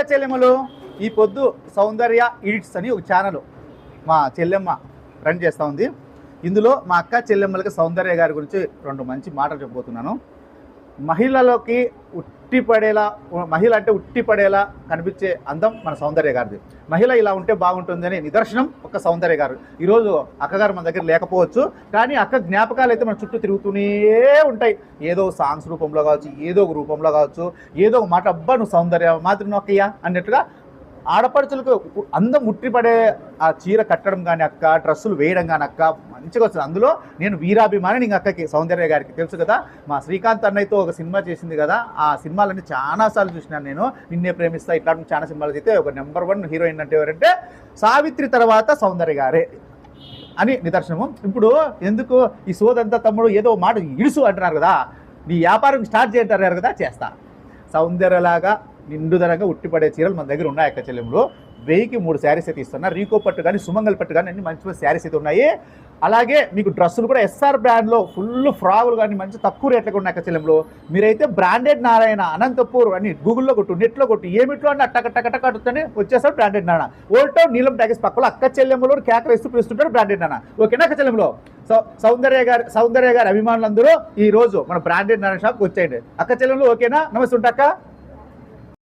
అక్క చెల్లెమ్మలు ఈ పొద్దు సౌందర్య ఇడిట్స్ అని ఒక ఛానల్ మా చెల్లెమ్మ రన్ చేస్తూ ఉంది. ఇందులో మా అక్క చెల్లెమ్మలకి సౌందర్య గారి గురించి రెండు మంచి మాటలు చెప్పబోతున్నాను. మహిళలకి ఉట్టిపడేలా మహిళ అంటే ఉట్టిపడేలా కనిపించే అందం మన సౌందర్య గారిది. మహిళ ఇలా ఉంటే బాగుంటుందని నిదర్శనం ఒక సౌందర్య గారు. ఈరోజు అక్కగారు మన దగ్గర లేకపోవచ్చు కానీ అక్క జ్ఞాపకాలు అయితే మన చుట్టూ తిరుగుతూనే ఉంటాయి. ఏదో సాంగ్స్ రూపంలో కావచ్చు ఏదో ఒక రూపంలో కావచ్చు ఏదో ఒక మాట అబ్బా నువ్వు సౌందర్య మాత్రం నొక్కయ్యా అన్నట్టుగా ఆడపడుచులకు అందం ముట్టిపడే ఆ చీర కట్టడం కానీ అక్క డ్రెస్సులు వేయడం కానీ అక్క మంచిగా వస్తుంది. అందులో నేను వీరాభిమాని ఇంక అక్కకి సౌందర్య గారికి తెలుసు కదా. మా శ్రీకాంత్ అన్నయ్యతో ఒక సినిమా చేసింది కదా. ఆ సినిమాలన్నీ చాలాసార్లు చూసినాను నేను. నిన్నే ప్రేమిస్తా ఇట్లాంటి చాలా సినిమాలు అయితే ఒక నెంబర్ వన్ హీరోయిన్ అంటే ఎవరంటే సావిత్రి తర్వాత సౌందర్య గారే అని నిదర్శనము. ఇప్పుడు ఎందుకు ఈ సోదంతా తమ్ముడు ఏదో మాట ఇడుసు అంటున్నారు కదా. నీ వ్యాపారం స్టార్ట్ చేయంటారు కదా చేస్తా. సౌందర్యలాగా నిండుదనంగా ఉట్టిపడే చీరలు మన దగ్గర ఉన్నాయి అక్క చెల్లెములు. వెయ్యికి మూడు శారీస్ అయితే ఇస్తున్నా. రీకో పట్టు కానీ సుమంగల్ పట్టు కానీ అన్ని మంచి మంచి శారీస్ అయితే ఉన్నాయి. అలాగే మీకు డ్రెస్సులు కూడా ఎస్ఆర్ బ్రాండ్లో ఫుల్ ఫ్రాగులు కానీ మంచి తక్కువ రేట్లకు ఉన్నాయి అక్క చెల్లెములు. మీరైతే బ్రాండెడ్ నారాయణ అనంతపూర్ అని గూగుల్లో కొట్టు నెట్లో కొట్టు ఏమిట్లో అని అట్టక టక టక వచ్చేసారు బ్రాండెడ్ నాన్న ఓల్డ్ టౌన్ నీలం ప్యాకేజ్ పక్కలో అక్క చెల్లెములు కేకలు ఇస్తూ పిలుస్తుంటారు బ్రాండెడ్ నాన్న ఓకేనా అక్క సౌ- సౌందర్య గారి సౌందర్య గారి అభిమానులందరూ ఈ రోజు మన బ్రాండెడ్ నారాయణ షాప్కి వచ్చేయండి. అక్క చెల్లెములు ఓకేనా? నమస్తే అక్క.